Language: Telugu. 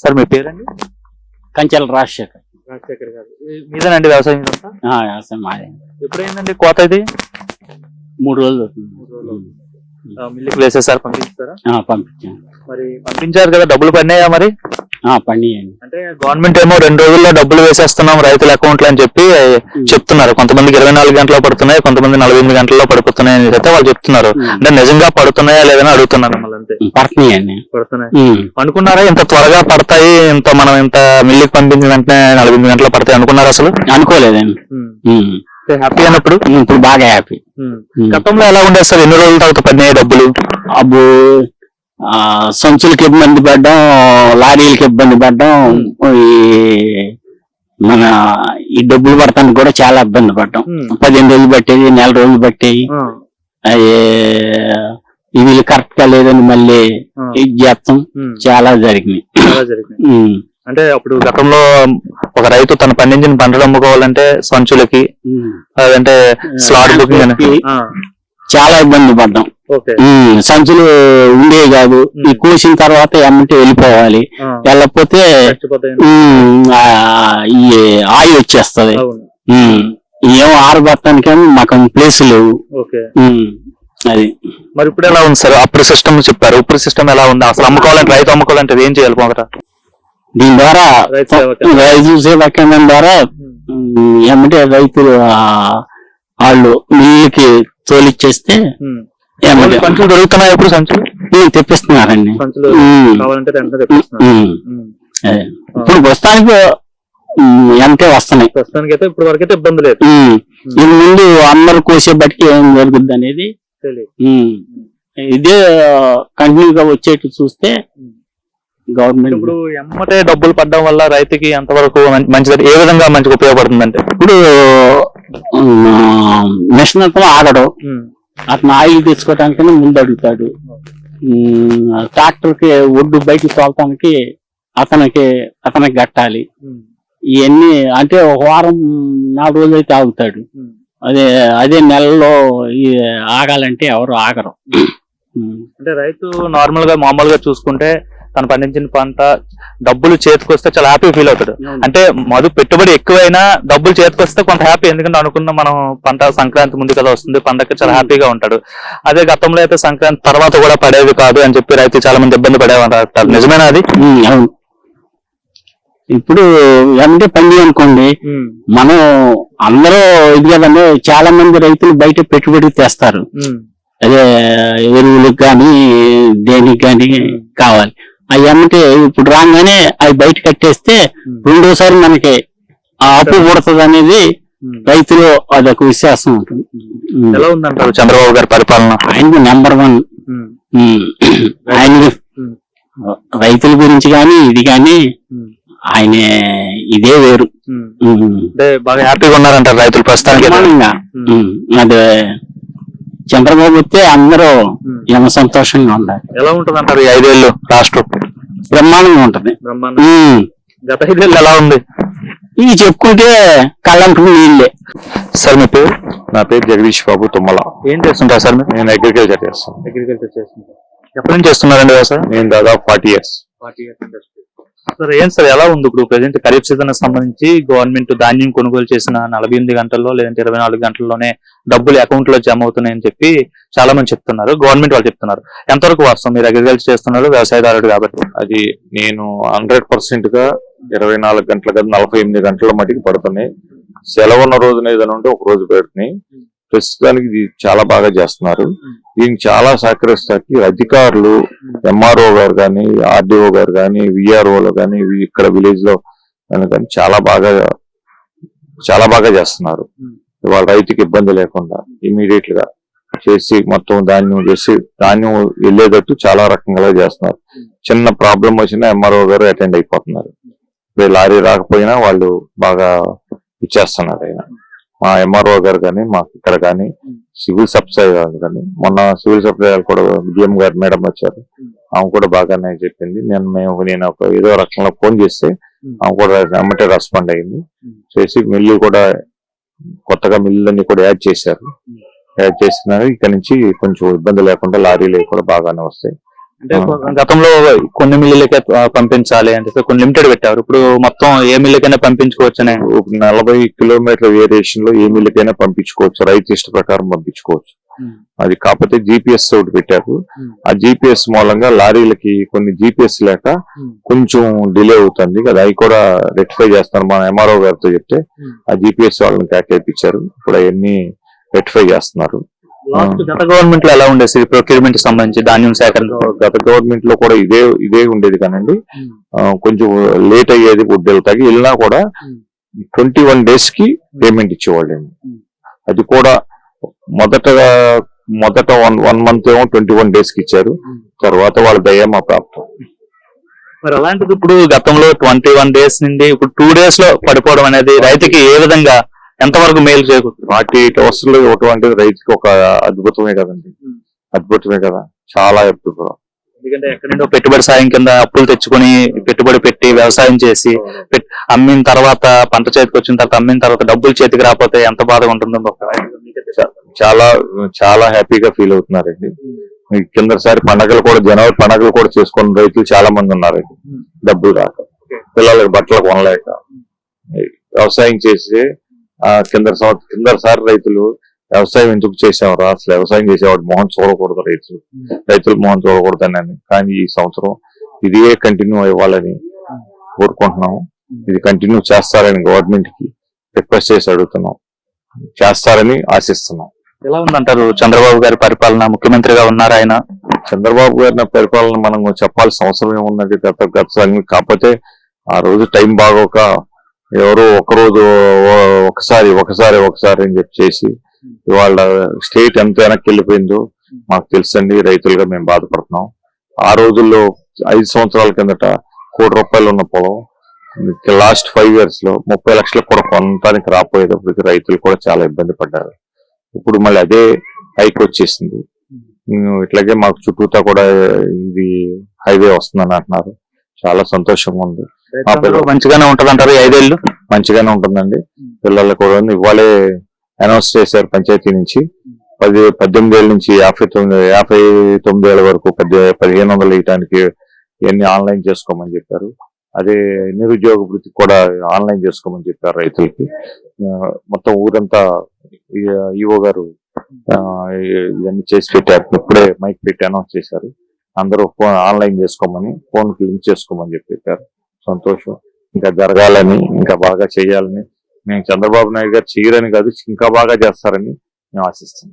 సార్ మీ పేరండి? కంచెల రాజశేఖర్. రాజశేఖర్ గారు. మీదేనండి వ్యవసాయం ఇదంతా ఆ, వ్యవసాయం మాదే. ఎప్పుడైందండి కోత ఇది? మూడు రోజులు అవుతుంది. మిల్లుకి వేసేసారు పంపిస్తారా ఆ, పంపించాను మరి పంపించారు కదా డబ్బులు పడినాయా మరి? పండియండి అంటే గవర్నమెంట్ ఏమో రెండు రోజుల్లో డబ్బులు వేసేస్తున్నాం రైతుల అకౌంట్లు అని చెప్పి చెప్తున్నారు. కొంతమందికి ఇరవై నాలుగు గంటల్లో పడుతున్నాయి కొంతమంది నలభై ఎనిమిది గంటల్లో పడిపోతున్నాయి అని అయితే వాళ్ళు చెప్తున్నారు. అంటే నిజంగా పడుతున్నాయా లేదని అడుగుతున్నాను పడుతున్నాయండి. ఉమ్. అనుకున్నారా ఇంత త్వరగా పడతాయి ఇంత మనం ఇంత మిల్లుకి పంపించిన వెంటనే నలభై ఎనిమిది గంటల్లో పడతాయి అనుకున్నారా అసలు? అనుకోలేదండి. హ్యాపీ అయినప్పుడు ఉమ్, ఇప్పుడు బాగా హ్యాపీ. గతంలో ఎలా ఉండేది సార్? ఎన్ని రోజుల తర్వాత పడినాయి డబ్బులు? అబ్బు సంచులకి ఇబ్బంది పడ్డం లారీలకి ఇబ్బంది పడ్డం ఈ మన ఈ డబ్బులు పడటానికి కూడా చాలా ఇబ్బంది పడ్డాం. పదిహేను రోజులు పట్టేది నెల రోజులు పట్టేవి ఇవి కరెక్ట్గా లేదని మళ్ళీ ఇది చేస్తాం. చాలా జరిగినాయి. అంటే అప్పుడు గతంలో ఒక రైతు తన పండించిన పంటలు అమ్ముకోవాలంటే సంచులకి. అదంటే స్లాట్ బుకింగ్ చాలా ఇబ్బంది పడ్డాం. సంచులు ఉండేవి కాదు. ఈ కోసిన తర్వాత ఎమ్మటి వెళ్ళిపోవాలి. వెళ్ళకపోతే ఈ ఆయి వచ్చేస్తది. ఏం ఆరబెట్టడానికేమో మాకు ప్లేస్ లేవు. అది. మరి ఇప్పుడు ఎలా ఉంది సార్? అప్పుడు సిస్టమ్ చెప్పారు. ఇప్పుడు సిస్టమ్ ఎలా ఉంది? అసలు అమ్ముకోవాలంటే రైతు అమ్ముకోవాలంటే ఏం చేయాలి మొదట? దీని ద్వారా రైతు సేవా కేంద్రం. ద్వారా ఏమంటే రైతులు వాళ్ళు మిల్లుకి తోలిచ్చేస్తే సంచులు దొరుకుతున్నాయి ఇప్పుడు సంచులు? తెప్పిస్తున్నారండి. ఇప్పుడు ప్రస్తుతానికి ఎంతే వస్తున్నాయి. ప్రస్తుతానికి అయితే ఇప్పుడు వరకు అయితే ఇబ్బంది లేదు. ఇది ముందు అందరు కోసేపటికి ఏం జరుగుద్ది అనేది ఇదే కంటిన్యూగా వచ్చేట్టు చూస్తే గవర్నమెంట్ ఇప్పుడు ఎమ్మటే డబ్బులు పడడం వల్ల రైతుకి ఎంతవరకు మంచిది ఏ విధంగా మంచిగా ఉపయోగపడుతుందంటే? ఇప్పుడు మిషన్ అతను ఆగడు. అతను ఆయిల్ తెచ్చుకోవటానికి ముందు అడుగుతాడు. ట్రాక్టర్కి ఒడ్డు బయటికి తోలటానికి అతనికి అతనికి కట్టాలి. ఇవన్నీ అంటే ఒక వారం నాలుగు రోజులు అయితే ఆగుతాడు అదే అదే నెలలో ఆగాలంటే ఎవరు ఆగరు. అంటే రైతు నార్మల్గా మామూలుగా చూసుకుంటే తను పండించిన పంట డబ్బులు చేతికొస్తే చాలా హ్యాపీ ఫీల్ అవుతాడు. అంటే మధు పెట్టుబడి ఎక్కువైనా డబ్బులు చేతికొస్తే కొంత హ్యాపీ ఎందుకంటే అనుకున్న మనం పంట సంక్రాంతి ముందు కదా వస్తుంది పండగకి చాలా హ్యాపీగా ఉంటాడు. అదే గతంలో అయితే సంక్రాంతి తర్వాత కూడా పడేవి కాదు అని చెప్పి రైతు చాలా మంది ఇబ్బంది పడేవారు నిజమేనా అది? ఇప్పుడు ఏమంటే పండి అనుకోండి మనం అందరూ ఇది కదండి చాలా మంది రైతులు బయట పెట్టుబడి తెస్తారు. అదే ఎరువులకు కానీ దేనికి కానీ కావాలి. అవి అమ్మితే ఇప్పుడు రాగానే అవి బయట కట్టేస్తే రెండోసారి మనకి ఆ అప్పు పుడుతుంది అనేది రైతులు అదొక విశ్వాసం ఉంటుంది. ఎలా ఉందంటారు? చంద్రబాబు గారి పరిపాలన. ఆయనకు నెంబర్ వన్ ఆయన రైతుల. గురించి కానీ ఇది కానీ ఆయన ఇదే వేరు. అంటే బాగా హ్యాపీగా ఉన్నారంటారు రైతులు ప్రస్తుతానికి. అదే చంద్రబాబు వస్తే అందరూ ఏమో సంతోషంగా ఉండాలి. ఎలా ఉంటుంది అంటారు? ఈ ఐదేళ్ళు రాష్ట్రం బ్రహ్మాండంగా ఉంటది. ఉమ్. గత ఐదేళ్ళు ఎలా ఉంది? ఇది చెప్పుకుంటే కళ్ళంటు నీళ్ళే. సార్ మీ పేరు? నా పేరు జగదీష్ బాబు తుమ్మల. ఏం చేస్తుంటారు సార్ మీరు? నేను అగ్రికల్చర్ చేస్తాను. అగ్రికల్చర్ చేస్తుంటారు ఎప్పటి నుంచి చేస్తున్నారండి వ్యవసాయం నేను దాదాపు ఫార్టీ ఇయర్స్. సార్ ఏం సార్ ఎలా ఉంది ఇప్పుడు ప్రజెంట్ ఖరీఫ్ సీజన్ సంబంధించి గవర్నమెంట్ ధాన్యం కొనుగోలు చేసిన నలభై ఎనిమిది గంటల్లో లేదంటే ఇరవై నాలుగు గంటల్లోనే డబ్బులు అకౌంట్లో జమ అవుతున్నాయని చెప్పి చాలా మంది చెప్తున్నారు గవర్నమెంట్ వాళ్ళు చెప్తున్నారు. ఎంతవరకు వాస్తవం? మీరు అగ్రికల్చర్ చేస్తున్నారు వ్యవసాయదారుడు కాబట్టి. అది నేను హండ్రెడ్ పర్సెంట్గా ఇరవై నాలుగు గంటల కదా నలభై ఎనిమిది గంటల మటుకు పడుతున్నాయి. సెలవు ఉన్న రోజున ఏదైనా ఉంటే ఒక రోజు పెడుతున్నాయి. ప్రస్తుతానికి ఇది చాలా బాగా చేస్తున్నారు. దీనికి చాలా సహకరిస్తానికి అధికారులు ఎంఆర్ఓ గారు కానీ ఆర్డీఓ గారు కానీ విఆర్ఓలు కానీ ఇక్కడ విలేజ్లో కానీ చాలా బాగా చాలా బాగా చేస్తున్నారు. వాళ్ళ రైతుకి ఇబ్బంది లేకుండా ఇమీడియట్గా చేసి మొత్తం ధాన్యం చేసి ధాన్యం వెళ్ళేటట్టు చాలా రకంగా చేస్తున్నారు. చిన్న ప్రాబ్లం వచ్చినా ఎంఆర్ఓ గారు అటెండ్ అయిపోతున్నారు. లారీ రాకపోయినా వాళ్ళు బాగా ఇచ్చేస్తున్నారు ఆయన. మా ఎంఆర్ఓ గారు కానీ మాకు ఇక్కడ కానీ సివిల్ సప్లై గారు కానీ మొన్న సివిల్ సప్లై కూడా బిఎం గారు మేడం వచ్చారు. ఆమె కూడా బాగానే చెప్పింది. నేను మేము నేను ఒక ఏదో రకంలో ఫోన్ చేస్తే ఆమె కూడా అమ్మటే రెస్పాండ్ అయింది. చేసి మిల్లు కూడా కొత్తగా మిల్లులన్నీ కూడా యాడ్ చేశారు. యాడ్ చేస్తున్నారు. ఇక్కడ నుంచి కొంచెం ఇబ్బంది లేకుండా లారీలు కూడా బాగానే వస్తాయి. అంటే గతంలో కొన్ని మిల్లులకే పంపించాలి అంటే కొన్ని లిమిటెడ్ పెట్టారు. ఇప్పుడు మొత్తం ఏ మిల్లుకైనా పంపించుకోవచ్చు అనే నలభై కిలోమీటర్ల వేరియేషన్లో ఏ మిల్లుకైనా పంపించుకోవచ్చు. రైతు ఇష్ట ప్రకారం పంపించుకోవచ్చు. అది కాకపోతే జీపీఎస్ ఒకటి పెట్టారు. ఆ జీపీఎస్ మూలంగా లారీలకి కొన్ని జీపీఎస్ లేక. కొంచెం డిలే అవుతుంది. కదా అవి కూడా రెక్టిఫై చేస్తారు మన ఎంఆర్ఓ గారితో చెప్తే. ఆ జీపీఎస్ వాళ్ళని కేటాయించారు. ఇప్పుడు అవన్నీ రెక్టిఫై చేస్తున్నారు. లాస్ట్ గత గవర్నమెంట్లో ఎలా ఉండేది? ప్రొక్యూర్మెంట్ సంబంధించి ధాన్యం సేకరణ. గత గవర్నమెంట్లో కూడా ఇదే ఇదే ఉండేది కానండి. ఆ, కొంచెం లేట్ అయ్యేది తగి వెళ్ళినా కూడా Hmm. ట్వంటీ వన్ డేస్కి పేమెంట్ ఇచ్చేవాళ్ళండి. Hmm. అది కూడా మొదట మొదట వన్ వన్ మంత్ ఏమో ట్వంటీ వన్ డేస్కి ఇచ్చారు. Hmm. తర్వాత వాళ్ళ దయ్యమా ప్రాప్తం. మరి అలాంటిది ఇప్పుడు గతంలో ట్వంటీ వన్ డేస్ నుండి ఇప్పుడు టూ డేస్లో పడిపోవడం అనేది రైతుకి ఏ విధంగా ఎంతవరకు మేలు చేకూరుతుంది? ఫార్టీ ఎయిట్ అవర్స్లో ఇవ్వటం అంటే రైతుకి ఒక అద్భుతమే కదండి. అద్భుతమే కదా. చాలా అద్భుతం. ఎందుకంటే ఎక్కడి నుండో పెట్టుబడి సాయం కింద అప్పులు తెచ్చుకొని పెట్టుబడి పెట్టి వ్యవసాయం చేసి అమ్మిన తర్వాత పంట చేతికి వచ్చిన తర్వాత అమ్మిన తర్వాత డబ్బులు చేతికి రాకపోతే ఎంత బాధగా ఉంటుందో. చాలా చాలా హ్యాపీగా ఫీల్ అవుతున్నారండి. కిందసారి పండగలు కూడా జనవరి పండగలు కూడా చేసుకున్న రైతులు చాలా మంది ఉన్నారండి. డబ్బులు రాక. పిల్లలకి బట్టలు కొనలేక. వ్యవసాయం చేసి కింద సంవత్సరం కిందసారి రైతులు వ్యవసాయం ఎందుకు చేసేవారు? అసలు వ్యవసాయం చేసేవాడు మొహం చూడకూడదు రైతులు. రైతులు మొహం చూడకూడదని కానీ ఈ సంవత్సరం ఇదే కంటిన్యూ అవ్వాలని కోరుకుంటున్నాము. ఇది కంటిన్యూ చేస్తారని గవర్నమెంట్కి రిక్వెస్ట్ చేసి అడుగుతున్నాం. చేస్తారని ఆశిస్తున్నాం. ఎలా ఉందంటారు చంద్రబాబు గారి పరిపాలన? ముఖ్యమంత్రిగా ఉన్నారు ఆయన? చంద్రబాబు గారి పరిపాలన మనం చెప్పాల్సిన అవసరం ఏమున్నది గత గత. కాకపోతే ఆ రోజు టైం బాగోక ఎవరో ఒకరోజు ఒకసారి ఒకసారి ఒకసారి అని చెప్పి చేసి ఇవాళ స్టేట్ ఎంత వెనక్కి వెళ్ళిపోయిందో మాకు తెలుసండి రైతులుగా మేము బాధపడుతున్నాం. ఆ రోజుల్లో ఐదు సంవత్సరాల కిందట కోటి రూపాయలు ఉన్న పొలం లాస్ట్ ఫైవ్ ఇయర్స్లో ముప్పై లక్షలకు కూడా కొనడానికి రాపోయేటప్పటికి రైతులు కూడా చాలా ఇబ్బంది పడ్డారు. ఇప్పుడు మళ్ళీ అదే హైక్ వచ్చేసింది. ఇట్లాగే మాకు చుట్టూతా కూడా ఇది హైవే వస్తుందని అంటున్నారు. చాలా సంతోషంగా ఉంది. మంచిగానే ఉంటది అంటారు ఐదేళ్ళు మంచిగానే ఉంటుందండి. పిల్లలు కూడా ఇవాళే అనౌన్స్ చేశారు పంచాయతీ నుంచి. పది పద్దెనిమిది ఏళ్ళ నుంచి యాభై తొమ్మిది యాభై తొమ్మిది ఏళ్ళ వరకు పద్దె పదిహేను వందలు ఇవ్వడానికి ఇవన్నీ ఆన్లైన్ చేసుకోమని చెప్పారు. అదే నిరుద్యోగ వృత్తి కూడా ఆన్లైన్ చేసుకోమని చెప్పారు రైతులకి. మొత్తం ఊరంతా ఈఓ గారు ఇవన్నీ చేసి పెట్టారు. ఇప్పుడే మైక్ పెట్టి అనౌన్స్ చేశారు. అందరూ ఫోన్ ఆన్లైన్ చేసుకోమని ఫోన్కి లింక్ చేసుకోమని చెప్పి చెప్పారు. సంతోషం. ఇంకా జరగాలని ఇంకా బాగా చేయాలని. మేము చంద్రబాబు నాయుడు గారు చేయరని కాదు ఇంకా బాగా చేస్తారని మేము ఆశిస్తున్నాం